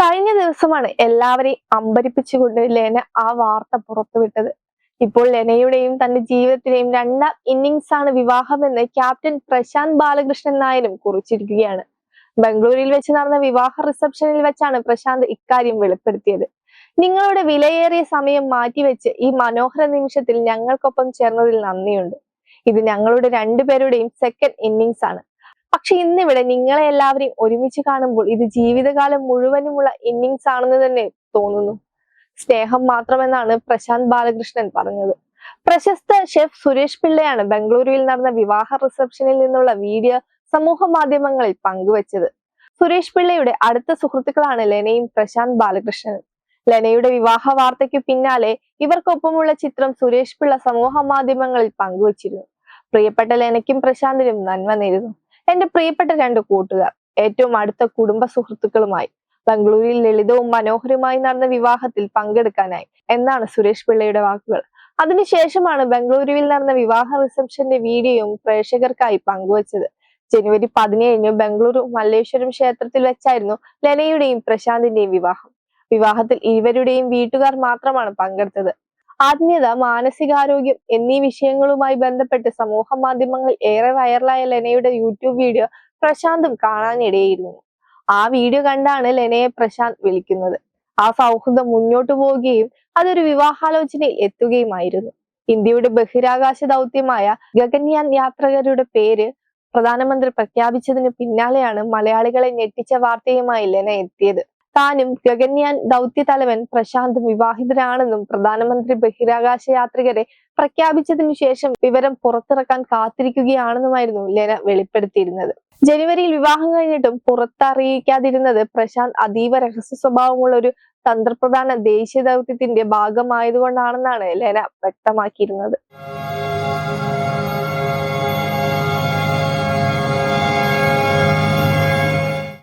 കഴിഞ്ഞ ദിവസമാണ് എല്ലാവരെയും അമ്പരിപ്പിച്ചുകൊണ്ട് ലെന ആ വാർത്ത പുറത്തുവിട്ടത്. ഇപ്പോൾ ലെനയുടെയും തന്റെ ജീവിതത്തിലെയും രണ്ടാം ഇന്നിങ്സ് ആണ് വിവാഹമെന്ന് ക്യാപ്റ്റൻ പ്രശാന്ത് ബാലകൃഷ്ണൻ നായരും കുറിച്ചിരിക്കുകയാണ്. ബംഗളൂരിൽ വെച്ച് നടന്ന വിവാഹ റിസപ്ഷനിൽ വെച്ചാണ് പ്രശാന്ത് ഇക്കാര്യം വെളിപ്പെടുത്തിയത്. നിങ്ങളുടെ വിലയേറിയ സമയം മാറ്റിവെച്ച് ഈ മനോഹര നിമിഷത്തിൽ ഞങ്ങൾക്കൊപ്പം ചേർന്നതിൽ നന്ദിയുണ്ട്. ഇത് ഞങ്ങളുടെ രണ്ടുപേരുടെയും സെക്കൻഡ് ഇന്നിങ്സ് ആണ്. പക്ഷെ ഇന്നിവിടെ നിങ്ങളെ എല്ലാവരെയും ഒരുമിച്ച് കാണുമ്പോൾ ഇത് ജീവിതകാലം മുഴുവനുമുള്ള ഇന്നിങ്സ് ആണെന്ന് തന്നെ തോന്നുന്നു. സ്നേഹം മാത്രമെന്നാണ് പ്രശാന്ത് ബാലകൃഷ്ണൻ പറഞ്ഞത്. പ്രശസ്ത ഷെഫ് സുരേഷ് പിള്ളയാണ് ബംഗളൂരുവിൽ നടന്ന വിവാഹ റിസപ്ഷനിൽ നിന്നുള്ള വീഡിയോ സമൂഹ മാധ്യമങ്ങളിൽ പങ്കുവച്ചത്. സുരേഷ് പിള്ളയുടെ അടുത്ത സുഹൃത്തുക്കളാണ് ലെനയും പ്രശാന്ത് ബാലകൃഷ്ണനും. ലെനയുടെ വിവാഹ വാർത്തയ്ക്ക് പിന്നാലെ ഇവർക്കൊപ്പമുള്ള ചിത്രം സുരേഷ് പിള്ള സമൂഹ മാധ്യമങ്ങളിൽ പങ്കുവച്ചിരുന്നു. പ്രിയപ്പെട്ട ലെനയ്ക്കും പ്രശാന്തിനും നന്മ നേരുന്നു. എന്റെ പ്രിയപ്പെട്ട രണ്ട് കൂട്ടുകാർ ഏറ്റവും അടുത്ത കുടുംബ സുഹൃത്തുക്കളുമായി ബംഗളൂരിൽ ലളിതവും മനോഹരമായി നടന്ന വിവാഹത്തിൽ പങ്കെടുക്കാനായി എന്നാണ് സുരേഷ് പിള്ളയുടെ വാക്കുകൾ. അതിനുശേഷമാണ് ബംഗളൂരുവിൽ നടന്ന വിവാഹ റിസപ്ഷന്റെ വീഡിയോയും പ്രേക്ഷകർക്കായി പങ്കുവച്ചത്. ജനുവരി പതിനേഴിന് ബംഗളൂരു മല്ലേശ്വരം ക്ഷേത്രത്തിൽ വെച്ചായിരുന്നു ലെനയുടെയും പ്രശാന്തിന്റെയും വിവാഹം. വിവാഹത്തിൽ ഇരുവരുടെയും വീട്ടുകാർ മാത്രമാണ് പങ്കെടുത്തത്. ആത്മീയത മാനസികാരോഗ്യം എന്നീ വിഷയങ്ങളുമായി ബന്ധപ്പെട്ട് സമൂഹ മാധ്യമങ്ങളിൽ ഏറെ വൈറലായ ലെനയുടെ യൂട്യൂബ് വീഡിയോ പ്രശാന്തും കാണാനിടയായിരുന്നു. ആ വീഡിയോ കണ്ടാണ് ലെനയെ പ്രശാന്ത് വിളിക്കുന്നത്. ആ സൗഹൃദം മുന്നോട്ടു പോവുകയും അതൊരു വിവാഹാലോചനയിൽ എത്തുകയുമായിരുന്നു. ഇന്ത്യയുടെ ബഹിരാകാശ ദൗത്യമായ ഗഗൻയാൻ യാത്രികരുടെ പേര് പ്രധാനമന്ത്രി പ്രഖ്യാപിച്ചതിന് പിന്നാലെയാണ് മലയാളികളെ ഞെട്ടിച്ച വാർത്തയുമായി ലെന എത്തിയത്. താനും ഗഗൻയാൻ ദൗത്യ തലവൻ പ്രശാന്തും വിവാഹിതരാണെന്നും പ്രധാനമന്ത്രി ബഹിരാകാശ യാത്രികരെ പ്രഖ്യാപിച്ചതിനു ശേഷം വിവരം പുറത്തിറക്കാൻ കാത്തിരിക്കുകയാണെന്നുമായിരുന്നു ലെന വെളിപ്പെടുത്തിയിരുന്നത്. ജനുവരിയിൽ വിവാഹം കഴിഞ്ഞിട്ടും പുറത്തറിയിക്കാതിരുന്നത് പ്രശാന്ത് അതീവ രഹസ്യ സ്വഭാവമുള്ള ഒരു തന്ത്രപ്രധാന ദേശീയ ദൗത്യത്തിന്റെ ഭാഗമായതുകൊണ്ടാണെന്നാണ് ലെന വ്യക്തമാക്കിയിരുന്നത്.